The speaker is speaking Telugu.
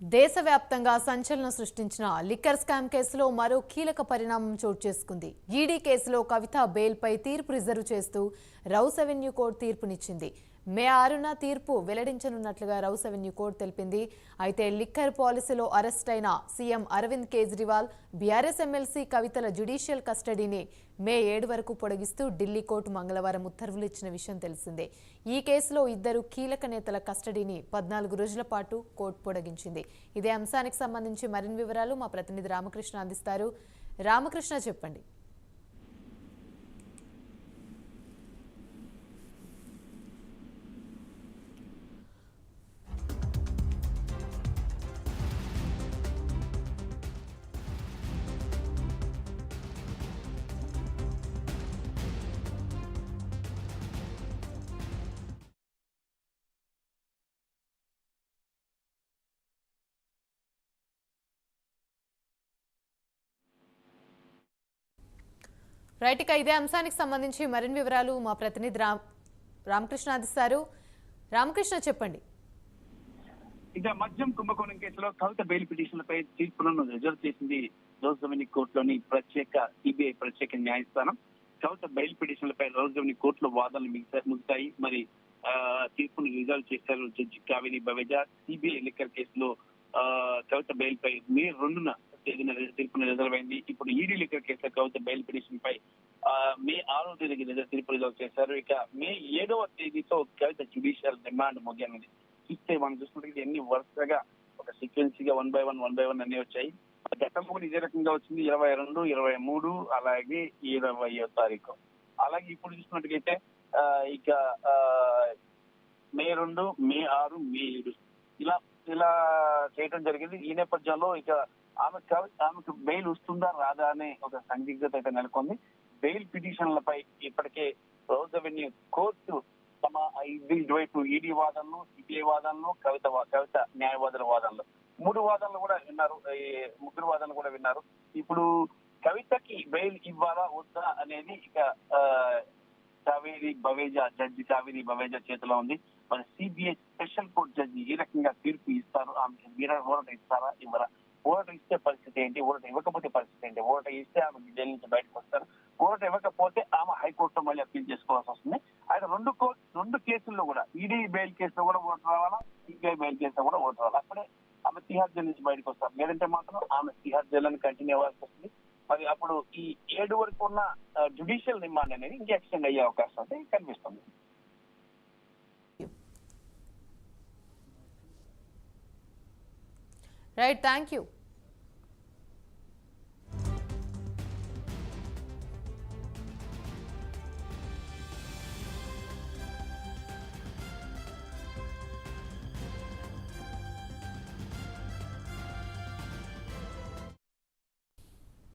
దేశవ్యాప్తంగా సంచలనం సృష్టించిన లిక్కర్ స్కామ్ కేసులో మరో కీలక పరిణామం చోటు చేసుకుంది. ఈడీ కేసులో కవిత బెయిల్పై తీర్పు రిజర్వ్ చేస్తూ రౌస్ అవెన్యూ కోర్టు తీర్పునిచ్చింది. మే ఆరున తీర్పు వెల్లడించనున్నట్లుగా రౌస్ అవెన్యూ కోర్టు తెలిపింది. అయితే లిక్కర్ పాలసీలో అరెస్ట్ అయిన CM Arvind Kejriwal BRS MLC కవితల జ్యుడిషియల్ కస్టడీని మే ఏడు వరకు పొడిగిస్తూ ఢిల్లీ కోర్టు మంగళవారం ఉత్తర్వులు ఇచ్చిన విషయం తెలిసిందే. ఈ కేసులో ఇద్దరు కీలక నేతల కస్టడీని పద్నాలుగు రోజుల పాటు కోర్టు పొడిగించింది. ఇదే అంశానికి సంబంధించి మరిన్ని వివరాలు మా ప్రతినిధి రామకృష్ణ అందిస్తారు. రామకృష్ణ చెప్పండి. రైట్ ఇక ఇదే అంశానికి సంబంధించి మరిన్ని వివరాలు మా ప్రతినిధి రామ్ రామకృష్ణ అందిస్తారు రామకృష్ణ చెప్పండి. ఇక మద్యం కుంభకోణం కేసులో కవిత బెయిల్ పిటిషన్లపై తీర్పులను రిజర్వ్ చేసింది రోజ్ రెవెన్యూ కోర్టులోని ప్రత్యేక సిబిఐ ప్రత్యేక న్యాయస్థానం. కవిత బెయిల్ పిటిషన్లపై రోజ్ రెవెన్యూ కోర్టులో వాదనలు ముగిశాయి. మరి తీర్పును రిజర్వ్ చేశారు judge Kaveri Baweja CBI liquor కేసులో కవిత బెయిల్ పై మే రెండున తేదీన తీర్పు రిజర్వ్ అయింది ఇప్పుడు ఈడీ లిక్కర్ కేసులో కవిత బెయిల్ పిటిషన్ పై మే ఆరో తేదీకి రిజర్వ్ తీర్పు రిజర్వ్ చేశారు. ఇక మే ఏడవ తేదీతో కవిత జ్యుడిషియల్ రిమాండ్ ముగియనుంది చూస్తే మనం చూసుకుంటే ఎన్ని వరుసగా ఒక సీక్వెన్స్గా one by one one by one అన్ని వచ్చాయి. గతంలో కూడా ఇదే రకంగా వచ్చింది. ఇరవై రెండు ఇరవై మూడు అలాగే ఇరవై తారీఖు. అలాగే ఇప్పుడు చూసినట్టుగైతే ఇక ఆ, మే రెండు మే ఆరు మే ఏడు. ఇలా ఇలా చేయడం జరిగింది. ఈ నేపథ్యంలో ఇక ఆమె కవి- ఆమెకు బెయిల్ వస్తుందా రాదా అనే ఒక సందిగ్ధత అయితే నెలకొంది. బెయిల్ పిటిషన్లపై ఇప్పటికే రోజ్ అవెన్యూ కోర్టు తమ ఇటువైపు ఈడీ వాదనలు సిబిఐ వాదనలు కవిత కవిత న్యాయవాదుల వాదనలు. మూడు వాదనలు కూడా విన్నారు. ముగ్గురు వాదనలు కూడా విన్నారు. ఇప్పుడు కవితకి బెయిల్ ఇవ్వాలా వద్దా అనేది ఇక కావేరి బవేజా జడ్జి కావేరి బవేజా చేతిలో ఉంది. మరి సిబిఐ స్పెషల్ కోర్ట్ జడ్జి ఏ రకంగా తీర్పు ఇస్తారు? ఆమెకి వీర ఇస్తారా? ఇవ్వరా? ఓటు ఇస్తే పరిస్థితి ఏంటి? ఓటు ఇవ్వకపోతే పరిస్థితి ఏంటి? ఓటు ఇస్తే ఆమె జైలు నుంచి బయటకు వస్తారు. ఓటు ఇవ్వకపోతే ఆమె హైకోర్టులో మళ్ళీ అప్పీల్ చేసుకోవాల్సి వస్తుంది. అయితే రెండు రెండు కేసుల్లో కూడా ఈడీ బెయిల్ కేసులో కూడా ఓటు రావాలా సిబిఐ బెయిల్ కేసులో కూడా ఓటు రావాలి? అప్పుడే ఆమె తిహార్ జైలు నుంచి బయటకు వస్తారు. లేదంటే మాత్రం ఆమె తిహార్ జైలు కంటిన్యూ అవ్వాల్సి వస్తుంది. మరి అప్పుడు ఈ ఏడు వరకు ఉన్న జుడిషియల్ రిమాండ్ అనేది ఇంకా ఎక్స్టెండ్ అయ్యే అవకాశం అయితే కనిపిస్తుంది. Right thank you